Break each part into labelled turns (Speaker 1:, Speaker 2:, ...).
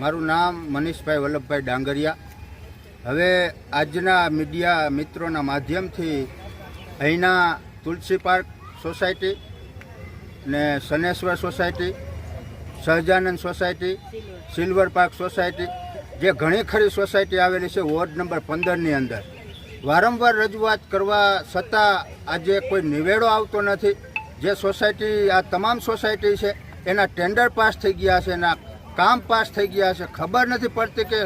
Speaker 1: મારું નામ મનીષભાઈ વલ્લભભાઈ ડાંગરિયા. હવે આજના મીડિયા મિત્રોના માધ્યમથી અહીંના તુલસી પાર્ક સોસાયટી ને Saneshwar society, Sahajanand society, silver park society, જે ઘણી ખરી સોસાયટી આવેલી છે વોર્ડ નંબર પંદરની અંદર. વારંવાર રજૂઆત કરવા છતાં આજે કોઈ નિવેડો આવતો નથી. જે સોસાયટી, આ તમામ સોસાયટી છે, એના ટેન્ડર પાસ થઈ ગયા છે, એના કામ પાસ થઈ ગયા છે. ખબર નથી પડતી કે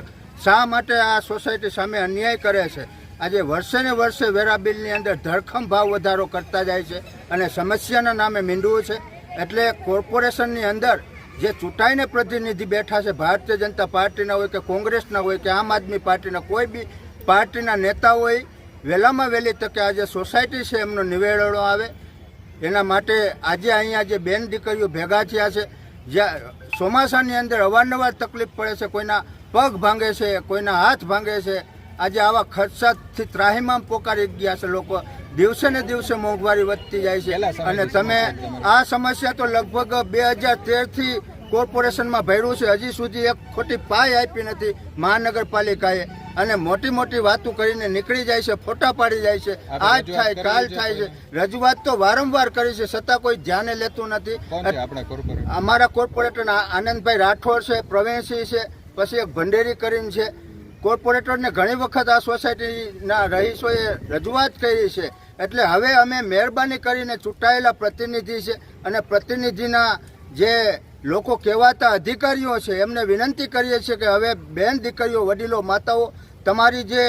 Speaker 1: શા માટે આ સોસાયટી સામે અન્યાય કરે છે. આજે વર્ષે ને વર્ષે વેરા બિલની અંદર ધરખમ ભાવ વધારો કરતા જાય છે અને સમસ્યાના નામે મીંડવું છે. એટલે કોર્પોરેશનની અંદર જે ચૂંટાઈને પ્રતિનિધિ બેઠા છે, ભારતીય જનતા પાર્ટીના હોય કે કોંગ્રેસના હોય કે આમ આદમી પાર્ટીના કોઈ બી પાર્ટીના નેતા હોય, વહેલામાં વહેલી તકે આજે સોસાયટી છે એમનો નિવેડો આવે. એના માટે આજે અહીંયા જે બેન દીકરીઓ ભેગા થયા છે જ્યાં ચોમાસાની અંદર અવારનવાર તકલીફ પડે છે કોઈના પગ ભાંગે છે કોઈના હાથ ભાંગે છે. આજે આવા ખર્ચાથી ત્રાહિમામ પોકારી ગયા છે લોકો. દિવસે ને દિવસે મોંઘવારી વધતી જાય છે. અને તમે આ સમસ્યા તો લગભગ બે હજાર તેરથી કોર્પોરેશનમાં ભર્યું છે. હજી સુધી એક ખોટી પાય આપી નથી મહાનગરપાલિકાએ. અને મોટી મોટી વાતો કરીને નીકળી જાય છે ફોટા પાડી જાય છે. આજ થાય કાલ થાય છે. રજૂઆત તો વારંવાર કરી છે છતાં કોઈ ધ્યાને લેતું નથી. અમારા કોર્પોરેટર આનંદભાઈ રાઠોડ છે પ્રવીણસિંહ છે પછી એક ભંડેરી કરીને છે. કોર્પોરેટરને ઘણી વખત આ સોસાયટીના રહીશોએ રજૂઆત કરી છે. એટલે હવે અમે મહેરબાની કરીને ચૂંટાયેલા પ્રતિનિધિ છે અને પ્રતિનિધિના જે લોકો કહેવાતા અધિકારીઓ છે એમને વિનંતી કરીએ છીએ કે હવે બેન દીકરીઓ વડીલો માતાઓ તમારી જે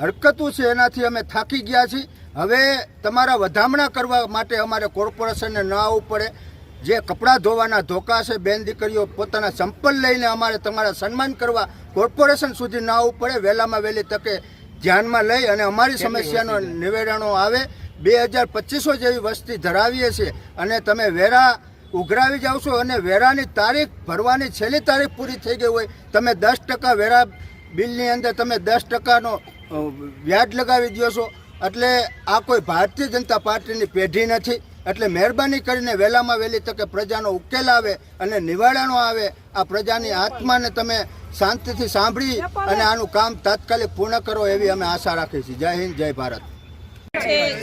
Speaker 1: હરકતો છે એનાથી અમે થાકી ગયા છીએ. હવે તમારા વધામણા કરવા માટે અમારે કોર્પોરેશનને ન આવવું પડે. જે કપડાં ધોવાના ધોકા છે બેન દીકરીઓ પોતાના સંપલ લઈને અમારે તમારા સન્માન કરવા કોર્પોરેશન સુધી ન આવવું પડે. વહેલામાં વહેલી તકે ધ્યાનમાં લઈ અને અમારી સમસ્યાનો નિવેદનો આવે. બે હજાર પચીસો જેવી વસ્તી ધરાવીએ છીએ અને તમે વેરા ઉઘરાવી જાઓ છો અને વેરાની તારીખ ભરવાની છેલ્લી તારીખ પૂરી થઈ ગઈ હોય, તમે દસ ટકા વેરા બિલની અંદર તમે દસ ટકાનો વ્યાજ લગાવી દો છો. એટલે આ કોઈ ભારતીય જનતા પાર્ટીની પેઢી નથી. એટલે મહેરબાની કરીને વહેલામાં વહેલી તકે પ્રજાનો ઉકેલ આવે અને નિવારણો આવે. આ પ્રજાની આત્માને તમે શાંતિથી સાંભળી અને આનું કામ તાત્કાલિક પૂર્ણ કરો એવી અમે આશા રાખીએ છીએ. જય હિન્દ, જય ભારત.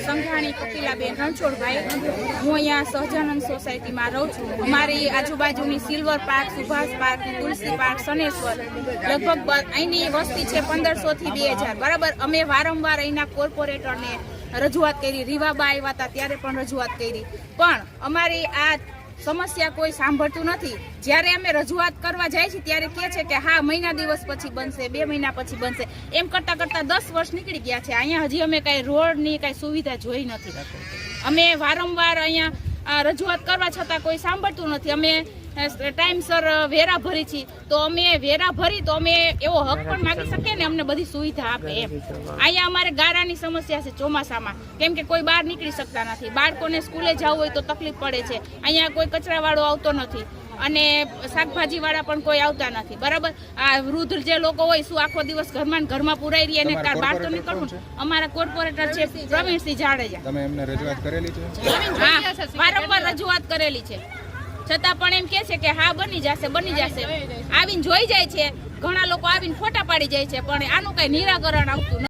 Speaker 2: સંઘાણી કપિલાબેન રણછોડભાઈ. હું અહીંયા સહજાનંદ સોસાયટીમાં રહું છું. અમારી આજુબાજુની silver park, Subhash park, Tulsi park Saneshwar લગભગ અહીંની વસ્તી છે પંદરસો થી બે હજાર. બરાબર, અમે વારંવાર અહીંના કોર્પોરેટરને રજૂઆત કરી. રીવાબા આવ્યા હતા, ત્યારે પણ રજૂઆત કરી. પણ અમારી આ સમસ્યા કોઈ સાંભળતું નથી. જ્યારે અમે રજૂઆત કરવા જાય છે ત્યારે કહે છે કે હા, મહિના દિવસ પછી બનશે, બે મહિના પછી બનશે. એમ કરતા કરતા દસ વર્ષ નીકળી ગયા છે. અહીંયા હજી અમે કઈ રોડની કઈ સુવિધા જોઈ નથી. અમે વારંવાર અહીંયા રજૂઆત કરવા છતાં કોઈ સાંભળતું નથી. અમે ટાઈમસર વેરા ભરી છીએ તો અમે વેરા ભરી તો અમે એવો હક પણ માગી શકીએ ને અમને બધી સુવિધા આપે એમ. અહીંયા અમારે ગારાની સમસ્યા છે ચોમાસામાં. કેમ કે કોઈ બહાર નીકળી શકતા નથી. બાળકોને સ્કૂલે જવું હોય તો તકલીફ પડે છે. અહીંયા કોઈ કચરાવાળો આવતો નથી. અને શાકભાજીવાળા પણ કોઈ આવતા નથી. બરાબર? આ વૃદ્ધ જે લોકો હોય શું આખો દિવસ ઘરમાં ઘરમાં પુરાઈ રહી અને બહાર તો નીકળવું અમારા કોર્પોરેટર છે પ્રવીણસિંહ જાડેજા.
Speaker 3: તમે એમને રજૂઆત કરેલી છે?
Speaker 2: હા. વારંવાર રજૂઆત કરેલી છે. છતાં પણ એમ કે છે કે હા બની જશે બની જશે. આવીને જોઈ જાય છે. ઘણા લોકો આવીને ફોટા પાડી જાય છે પણ આનું કઈ નિરાકરણ આવતું નથી.